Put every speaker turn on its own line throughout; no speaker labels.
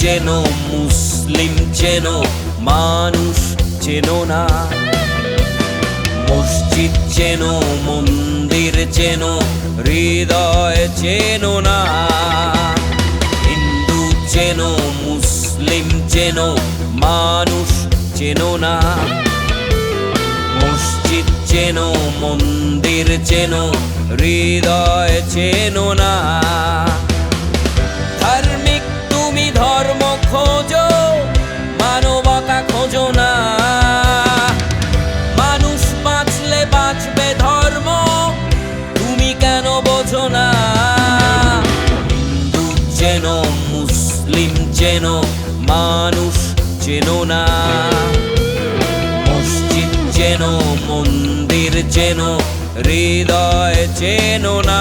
চেনো মুসলিম চেনো মানুষ চেনো না। মসজিদ চেনো মন্দির চেনো হৃদয় চেনো না। হিন্দু চেনো মুসলিম চেনো মানুষ চেনো না। মসজিদ চেনো মন্দির চেনো হৃদয় চেনো না। মানুষ চেনো না। মসজিদ চেনো মন্দির চেনো হৃদয় চেনো না।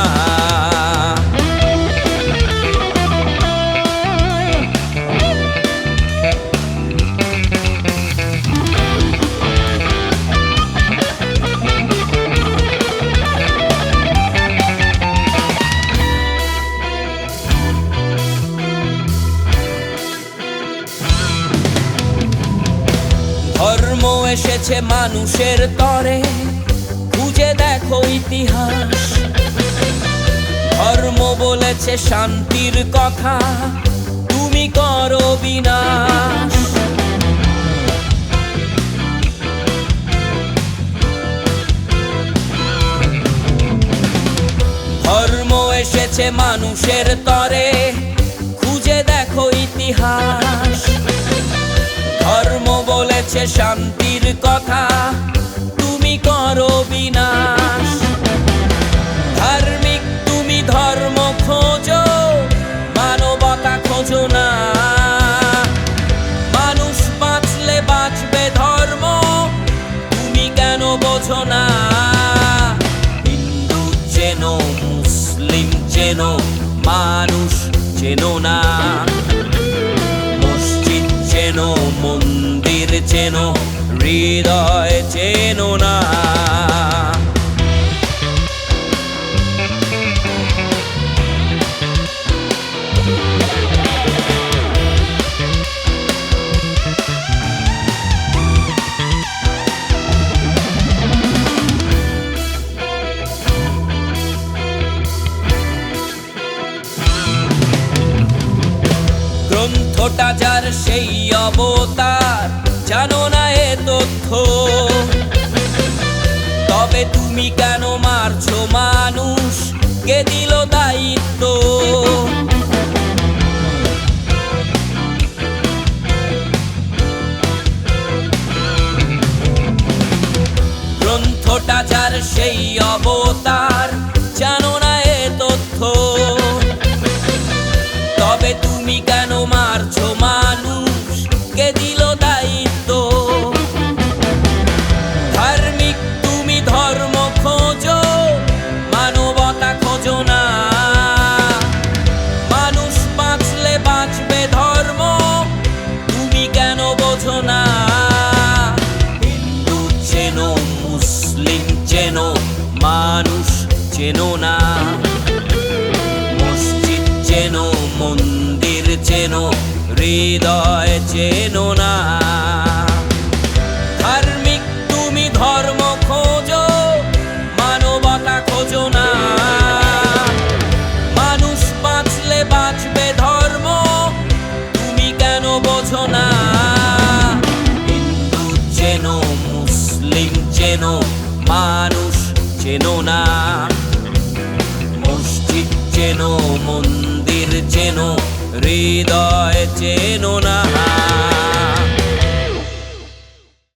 ধর্ম এসেছে মানুষের তরে। খুঁজে দেখো ইতিহাস। ধর্ম বলেছে শান্তির কথা। তুমি করো বিনাশ ধর্ম এসেছে মানুষের তরে। খুঁজে দেখো ইতিহাস। বলেছে শান্তির কথা তুমি করো বিনাশ। ধার্মিক তুমি ধর্ম খোঁজো, মানবতা খোঁজো না। মানুষ বাঁচলে বাঁচবে ধর্ম, তুমি কেন বোঝো না? হিন্দু চেনো, মুসলিম চেনো, মানুষ চেনো না। চেনো হৃদয় চেনো না। গ্রন্থটা যার সেই অবতার জানো না এ তথ্য। তবে তুমি কেন মারছো মানুষ? কে দিল দায়িত্ব? গ্রন্থটা যার সেই অবতার চেনো না। মসজিদ চেনো, মন্দির চেনো, হৃদয় চেনো না। ধার্মিক তুমি ধর্ম খোঁজো, মানবতা খোঁজো না। মানুষ বাঁচলে বাঁচবে ধর্ম, তুমি কেন বোঝো না? হিন্দু চেনো, মুসলিম চেনো, মানুষ চেনো না। চেনো মন্দির চেনো হৃদয় চেনো না।